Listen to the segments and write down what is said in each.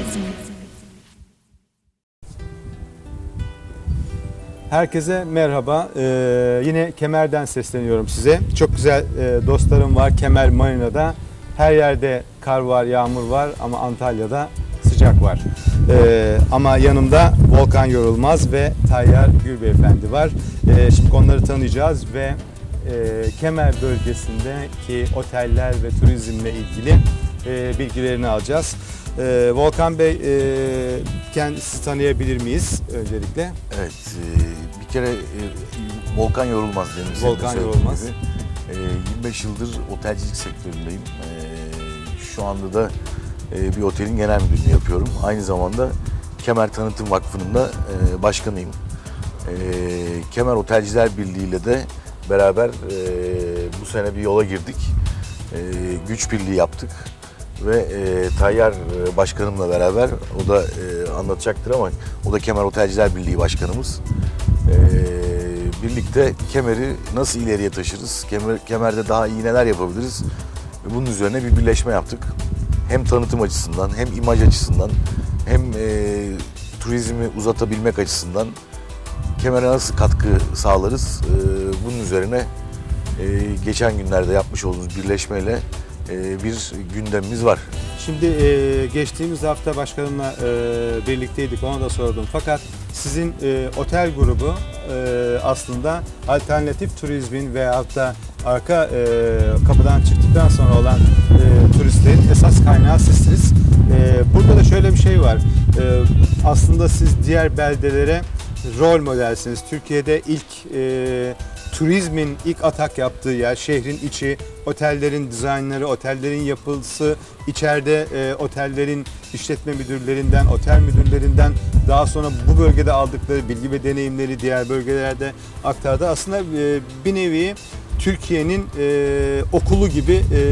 Magazine. Herkese merhaba. Ee, yine Kemer'den sesleniyorum size. Çok güzel e, dostlarım var Kemer Marina'da. Her yerde kar var, yağmur var ama Antalya'da sıcak var. Ee, ama yanımda Volkan Yorulmaz ve Tayyar Gül Beyefendi var. Ee, şimdi onları tanıyacağız ve e, Kemer bölgesindeki oteller ve turizmle ilgili e, bilgilerini alacağız. Ee, Volkan Bey, e, kendisi tanıyabilir miyiz öncelikle? Evet, e, bir kere e, Volkan Yorulmaz benim. senin de Volkan söylediğin Yorulmaz. gibi. E, 25 yıldır otelcilik sektöründeyim. E, şu anda da e, bir otelin genel müdürlüğünü yapıyorum. Aynı zamanda Kemer Tanıtım Vakfı'nın da e, başkanıyım. E, Kemer Otelciler Birliği ile de beraber e, bu sene bir yola girdik. E, güç birliği yaptık ve e, Tayyar e, başkanımla beraber o da e, anlatacaktır ama o da Kemer Otelciler Birliği başkanımız. E, birlikte Kemer'i nasıl ileriye taşırız? Kemer, Kemer'de daha iyi neler yapabiliriz? Ve bunun üzerine bir birleşme yaptık. Hem tanıtım açısından hem imaj açısından hem e, turizmi uzatabilmek açısından Kemer'e nasıl katkı sağlarız? E, bunun üzerine e, geçen günlerde yapmış olduğumuz birleşmeyle e, bir gündemimiz var. Şimdi e, geçtiğimiz hafta başkanımla e, birlikteydik ona da sordum. Fakat sizin e, otel grubu e, aslında alternatif turizmin veyahut da arka e, kapıdan çıktıktan sonra olan e, turistlerin esas kaynağı sizsiniz. E, burada da şöyle bir şey var. E, aslında siz diğer beldelere rol modelsiniz. Türkiye'de ilk e, turizmin ilk atak yaptığı yer, şehrin içi, otellerin dizaynları, otellerin yapısı, içeride e, otellerin işletme müdürlerinden, otel müdürlerinden daha sonra bu bölgede aldıkları bilgi ve deneyimleri diğer bölgelerde aktardı. Aslında e, bir nevi Türkiye'nin e, okulu gibi e,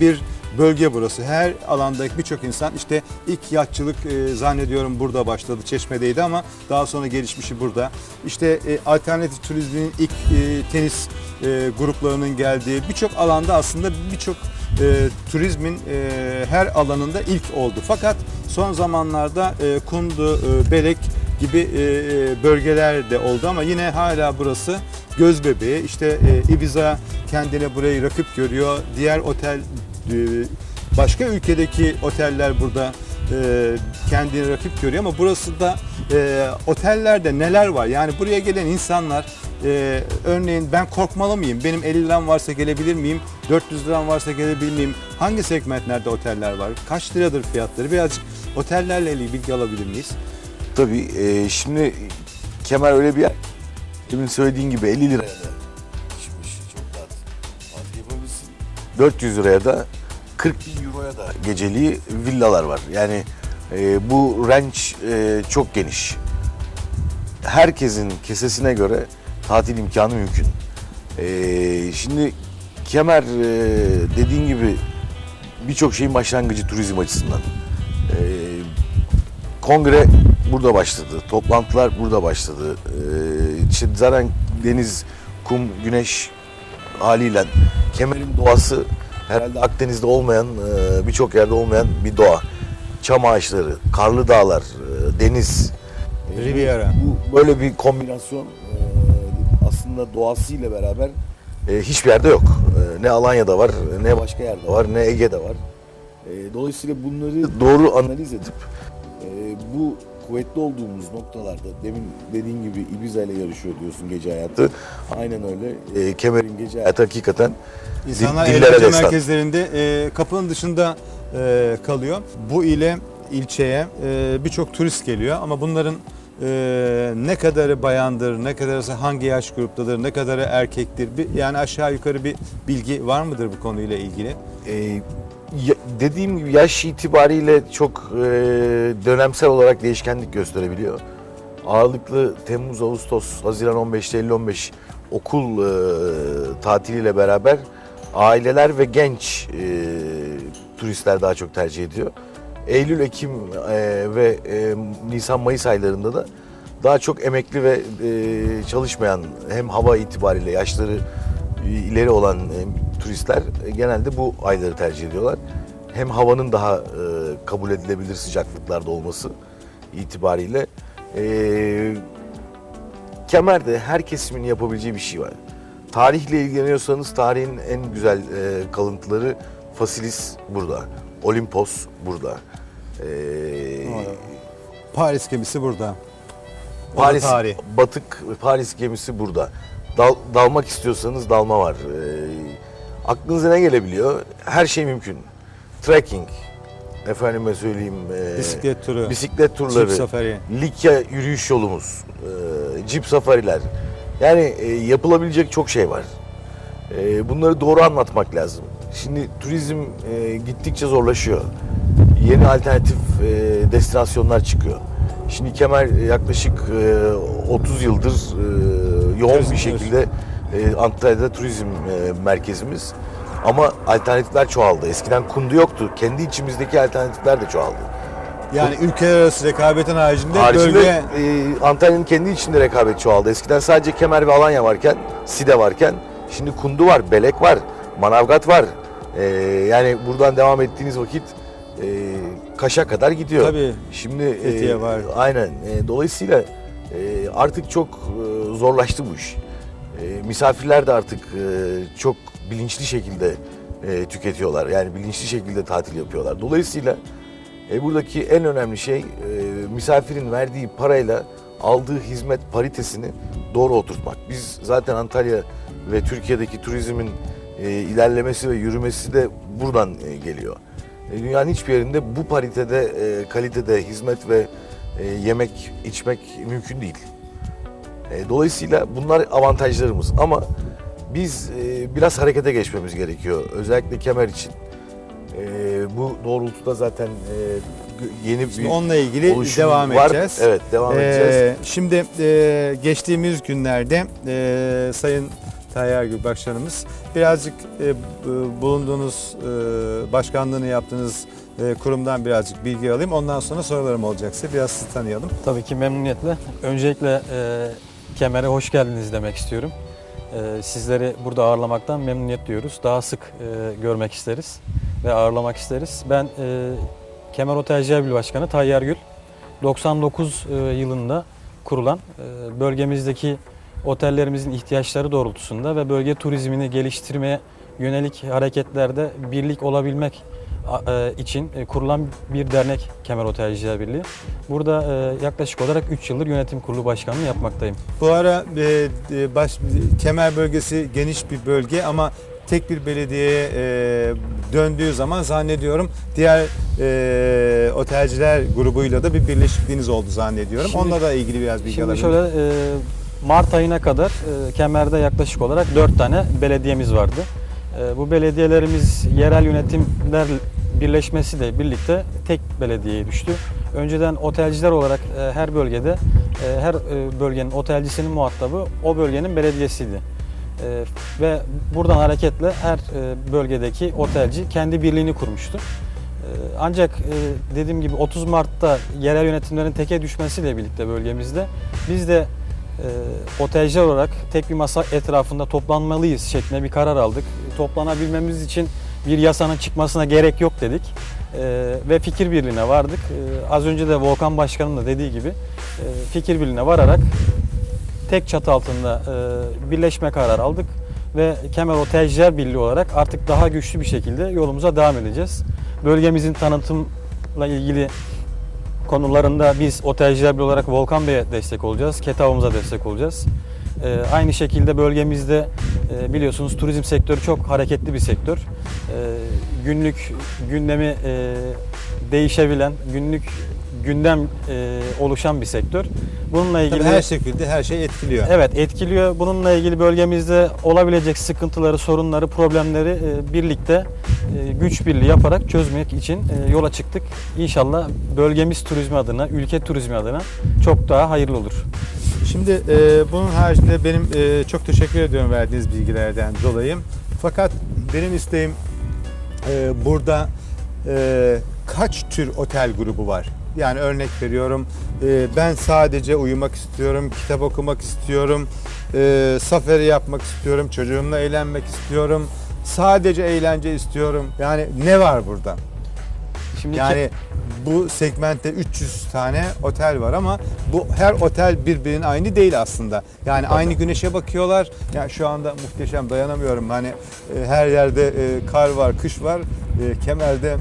bir bölge burası. Her alandaki birçok insan işte ilk yatçılık e, zannediyorum burada başladı. Çeşme'deydi ama daha sonra gelişmişi burada. İşte e, alternatif turizmin ilk e, tenis e, gruplarının geldiği birçok alanda aslında birçok e, turizmin e, her alanında ilk oldu. Fakat son zamanlarda e, Kundu, e, Belek gibi e, bölgeler de oldu ama yine hala burası göz bebeği. İşte e, Ibiza kendine burayı rakip görüyor. Diğer otel başka ülkedeki oteller burada e, kendini rakip görüyor ama burası da e, otellerde neler var? Yani buraya gelen insanlar e, örneğin ben korkmalı mıyım? Benim 50 liram varsa gelebilir miyim? 400 liram varsa gelebilir miyim? Hangi segmentlerde oteller var? Kaç liradır fiyatları? Birazcık otellerle ilgili bilgi alabilir miyiz? Tabii e, şimdi Kemer öyle bir yer. Demin söylediğin gibi 50 liraya 400 liraya da 40 bin euroya da geceliği villalar var. Yani e, bu range e, çok geniş. Herkesin kesesine göre tatil imkanı mümkün. E, şimdi Kemer e, dediğin gibi birçok şeyin başlangıcı turizm açısından. E, kongre burada başladı. Toplantılar burada başladı. İşte zaten deniz, kum, güneş haliyle Kemer'in doğası herhalde Akdeniz'de olmayan, e, birçok yerde olmayan bir doğa. Çam ağaçları, karlı dağlar, e, deniz. E, Riviera. Bu böyle bir kombinasyon e, aslında doğasıyla beraber e, hiçbir yerde yok. E, ne Alanya'da var, ne başka yerde var, ne Ege'de var. E, dolayısıyla bunları doğru analiz edip e, bu kuvvetli olduğumuz noktalarda demin dediğin gibi Ibiza ile yarışıyor diyorsun gece hayatı. Aynen öyle. E, Kemer'in gece hayatı hakikaten İnsanlar dil- dillere eğlence destan. merkezlerinde e, kapının dışında e, kalıyor. Bu ile ilçeye e, birçok turist geliyor ama bunların e, ne kadarı bayandır, ne kadarı hangi yaş gruptadır, ne kadarı erkektir, bir, yani aşağı yukarı bir bilgi var mıdır bu konuyla ilgili? E, ya- dediğim gibi yaş itibariyle çok e, dönemsel olarak değişkenlik gösterebiliyor. Ağırlıklı Temmuz, Ağustos, Haziran 15 Eylül 15 okul e, tatiliyle beraber aileler ve genç e, turistler daha çok tercih ediyor. Eylül, Ekim e, ve e, Nisan, Mayıs aylarında da daha çok emekli ve e, çalışmayan hem hava itibariyle yaşları ileri olan e, turistler e, genelde bu ayları tercih ediyorlar. hem havanın daha e, kabul edilebilir sıcaklıklarda olması itibariyle e, Kemer'de her kesimin yapabileceği bir şey var. Tarihle ilgileniyorsanız tarihin en güzel e, kalıntıları Fasilis burada, Olimpos burada. E, Paris gemisi burada. Paris batık Paris gemisi burada. Dal- dalmak istiyorsanız dalma var. Ee, aklınıza ne gelebiliyor? Her şey mümkün. Trekking, efendime söyleyeyim. e, Bisiklet turu, bisiklet turları, Jeep safari. Likya yürüyüş yolumuz, e, jeep safariler. Yani e, yapılabilecek çok şey var. E, bunları doğru anlatmak lazım. Şimdi turizm e, gittikçe zorlaşıyor. Yeni alternatif e, destinasyonlar çıkıyor. Şimdi Kemer yaklaşık e, 30 yıldır e, yoğun bir şekilde e, Antalya'da turizm e, merkezimiz. Ama alternatifler çoğaldı. Eskiden kundu yoktu. Kendi içimizdeki alternatifler de çoğaldı. Yani ülkeler arası rekabetin haricinde, Haricinde bölge e, Antalya'nın kendi içinde rekabet çoğaldı. Eskiden sadece Kemer ve Alanya varken, Side varken şimdi Kundu var, Belek var, Manavgat var. E, yani buradan devam ettiğiniz vakit e, Kaş'a kadar gidiyor. Tabii. Şimdi e, Fethiye var. Aynen. E, dolayısıyla e, artık çok e, zorlaştı bu iş. E, misafirler de artık e, çok bilinçli şekilde e, tüketiyorlar. Yani bilinçli şekilde tatil yapıyorlar. Dolayısıyla e, buradaki en önemli şey e, misafirin verdiği parayla aldığı hizmet paritesini doğru oturtmak. Biz zaten Antalya ve Türkiye'deki turizmin e, ilerlemesi ve yürümesi de buradan e, geliyor. E, dünyanın hiçbir yerinde bu paritede, e, kalitede hizmet ve e, yemek, içmek mümkün değil. E, dolayısıyla bunlar avantajlarımız ama biz e, biraz harekete geçmemiz gerekiyor. Özellikle kemer için. E, bu doğrultuda zaten e, yeni Şimdi bir onunla ilgili devam var. edeceğiz. Evet devam Ee, edeceğiz. Şimdi e, geçtiğimiz günlerde e, Sayın Tayyar Gül Başkanımız birazcık e, bulunduğunuz e, başkanlığını yaptığınız e, kurumdan birazcık bilgi alayım. Ondan sonra sorularım olacaksa biraz sizi tanıyalım. Tabii ki memnuniyetle. Öncelikle e, Kemer'e hoş geldiniz demek istiyorum. E, sizleri burada ağırlamaktan memnuniyet duyuyoruz. Daha sık e, görmek isteriz ve ağırlamak isteriz. Ben e, Kemer Otel Cevbil Başkanı Tayyar Gül. 99 e, yılında kurulan bölgemizdeki otellerimizin ihtiyaçları doğrultusunda ve bölge turizmini geliştirmeye yönelik hareketlerde birlik olabilmek için e, kurulan bir dernek Kemer Otelciler Birliği. Burada e, yaklaşık olarak 3 yıldır yönetim kurulu başkanlığı yapmaktayım. Bu ara e, e, baş, Kemer bölgesi geniş bir bölge ama tek bir belediyeye e, döndüğü zaman zannediyorum diğer e, otelciler grubuyla da bir birleşikliğiniz oldu zannediyorum. Şimdi- Onunla da ilgili biraz bilgi Şimdi alabilir şöyle e, Mart ayına kadar e, Kemer'de yaklaşık olarak 4 tane belediyemiz vardı. E, bu belediyelerimiz yerel yönetimler birleşmesiyle birlikte tek belediyeye düştü. Önceden otelciler olarak e, her bölgede e, her e, bölgenin otelcisinin muhatabı o bölgenin belediyesiydi. Ve buradan hareketle her bölgedeki otelci kendi birliğini kurmuştu. Ancak dediğim gibi 30 Mart'ta yerel yönetimlerin teke düşmesiyle birlikte bölgemizde biz de e, otelciler olarak tek bir masa etrafında toplanmalıyız şeklinde bir karar aldık. Toplanabilmemiz için bir yasanın çıkmasına gerek yok dedik E, ve fikir birliğine vardık. E, az önce de Volkan Başkan'ın da dediği gibi e, fikir birliğine vararak tek çatı altında e, birleşme kararı aldık ve Kemer Otelciler Birliği olarak artık daha güçlü bir şekilde yolumuza devam edeceğiz. Bölgemizin tanıtımla ilgili konularında biz otelciler birliği olarak Volkan Bey'e destek olacağız. Ketavımıza destek olacağız. Ee, aynı şekilde bölgemizde e, biliyorsunuz turizm sektörü çok hareketli bir sektör. Ee, günlük gündemi e, değişebilen, günlük gündem e, oluşan bir sektör. Bununla ilgili Tabii her şekilde her şey etkiliyor. Evet etkiliyor. Bununla ilgili bölgemizde olabilecek sıkıntıları, sorunları, problemleri e, birlikte e, güç birliği yaparak çözmek için e, yola çıktık. İnşallah bölgemiz turizmi adına, ülke turizmi adına çok daha hayırlı olur. Şimdi e, bunun haricinde benim e, çok teşekkür ediyorum verdiğiniz bilgilerden dolayı. Fakat benim isteğim e, burada e, kaç tür otel grubu var? Yani örnek veriyorum e, ben sadece uyumak istiyorum, kitap okumak istiyorum, e, safari yapmak istiyorum, çocuğumla eğlenmek istiyorum, sadece eğlence istiyorum. Yani ne var burada? Şimdi yani bu segmentte 300 tane otel var ama bu her otel birbirinin aynı değil aslında. Yani aynı güneşe bakıyorlar. Ya şu anda muhteşem dayanamıyorum. Hani e, her yerde e, kar var, kış var. E, Kemer'de